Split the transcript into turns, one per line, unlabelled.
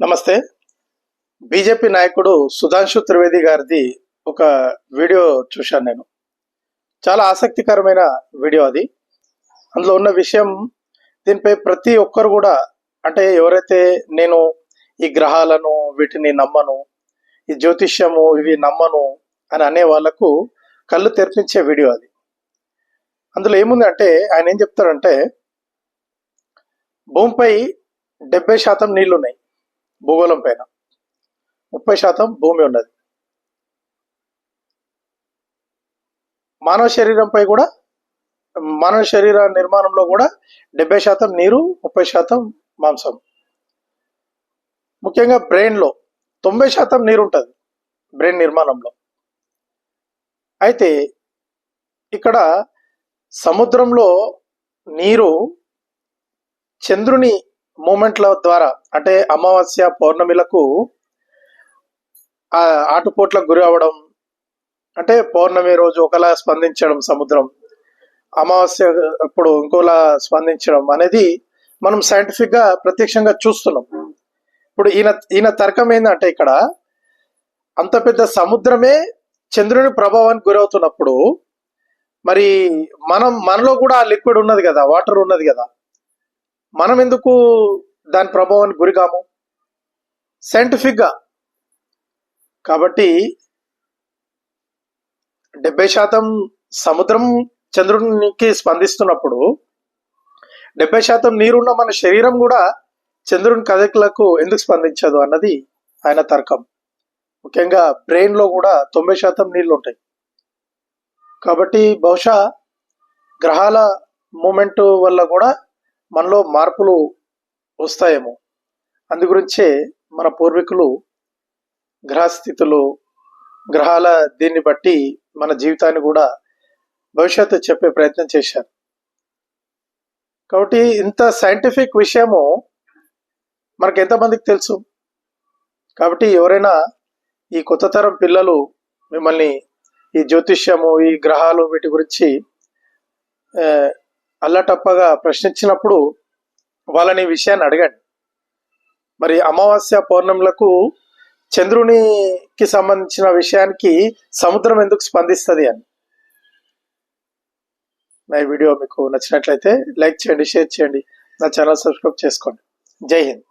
నమస్తే. బీజేపీ నాయకుడు సుధాంశు త్రివేది గారిది ఒక వీడియో చూశాను నేను. చాలా ఆసక్తికరమైన వీడియో అది. అందులో ఉన్న విషయం దీనిపై ప్రతి ఒక్కరు కూడా అంటే ఎవరైతే నేను ఈ గ్రహాలను వీటిని నమ్మను ఈ జ్యోతిష్యము ఇవి నమ్మను అని అనే వాళ్ళకు కళ్ళు తెరిపించే వీడియో అది. అందులో ఏముంది అంటే ఆయన ఏం చెప్తారంటే భూమిపై డెబ్బై శాతం నీళ్ళు ఉన్నాయి భూగోళం పైన. ముప్పై శాతం భూమి ఉన్నది. మానవ శరీరంపై కూడా మానవ శరీర నిర్మాణంలో కూడా డెబ్బై శాతం నీరు ముప్పై శాతం మాంసం. ముఖ్యంగా బ్రెయిన్లో తొంభై శాతం నీరు ఉంటుంది బ్రెయిన్ నిర్మాణంలో. అయితే ఇక్కడ సముద్రంలో నీరు చంద్రుని మూమెంట్ల ద్వారా అంటే అమావాస్య పౌర్ణమిలకు ఆటుపోట్లకు గురి అవ్వడం అంటే పౌర్ణమి రోజు ఒకలా స్పందించడం సముద్రం అమావాస్య అప్పుడు ఇంకోలా స్పందించడం అనేది మనం సైంటిఫిక్గా ప్రత్యక్షంగా చూస్తున్నాం. ఇప్పుడు ఈయన ఈయన తర్కం ఏంటంటే ఇక్కడ అంత పెద్ద సముద్రమే చంద్రుని ప్రభావానికి గురవుతున్నప్పుడు మరి మనం మనలో కూడా ఆ లిక్విడ్ ఉన్నది కదా వాటర్ ఉన్నది కదా మనం ఎందుకు దాని ప్రభావానికి గురికాము? సైంటిఫిక్గా కాబట్టి డెబ్బై శాతం సముద్రం చంద్రునికి స్పందిస్తున్నప్పుడు డెబ్బై శాతం నీరున్న మన శరీరం కూడా చంద్రుని కదలికలకు ఎందుకు స్పందించదు అన్నది ఆయన తర్కం. ముఖ్యంగా బ్రెయిన్లో కూడా తొంభై శాతం నీళ్ళు ఉంటాయి. కాబట్టి బహుశా గ్రహాల మూమెంట్ వల్ల కూడా మనలో మార్పులు వస్తాయేమో. అందు గురించే మన పూర్వీకులు గ్రహస్థితులు గ్రహాల దీన్ని బట్టి మన జీవితాన్ని కూడా భవిష్యత్తు చెప్పే ప్రయత్నం చేశారు. కాబట్టి ఇంత సైంటిఫిక్ విషయము మనకు ఎంతమందికి తెలుసు? కాబట్టి ఎవరైనా ఈ కొత్త తరం పిల్లలు మిమ్మల్ని ఈ జ్యోతిష్యము ఈ గ్రహాలు వీటి గురించి అల్లటప్పగా ప్రశ్నించినప్పుడు వాళ్ళని విషయాన్ని అడగండి. మరి అమావాస్య పౌర్ణములకు చంద్రునికి సంబంధించిన విషయానికి సముద్రం ఎందుకు స్పందిస్తుంది అని. నా ఈ వీడియో మీకు నచ్చినట్లయితే లైక్ చేయండి షేర్ చేయండి. నా ఛానల్ సబ్స్క్రైబ్ చేసుకోండి. జై హింద్.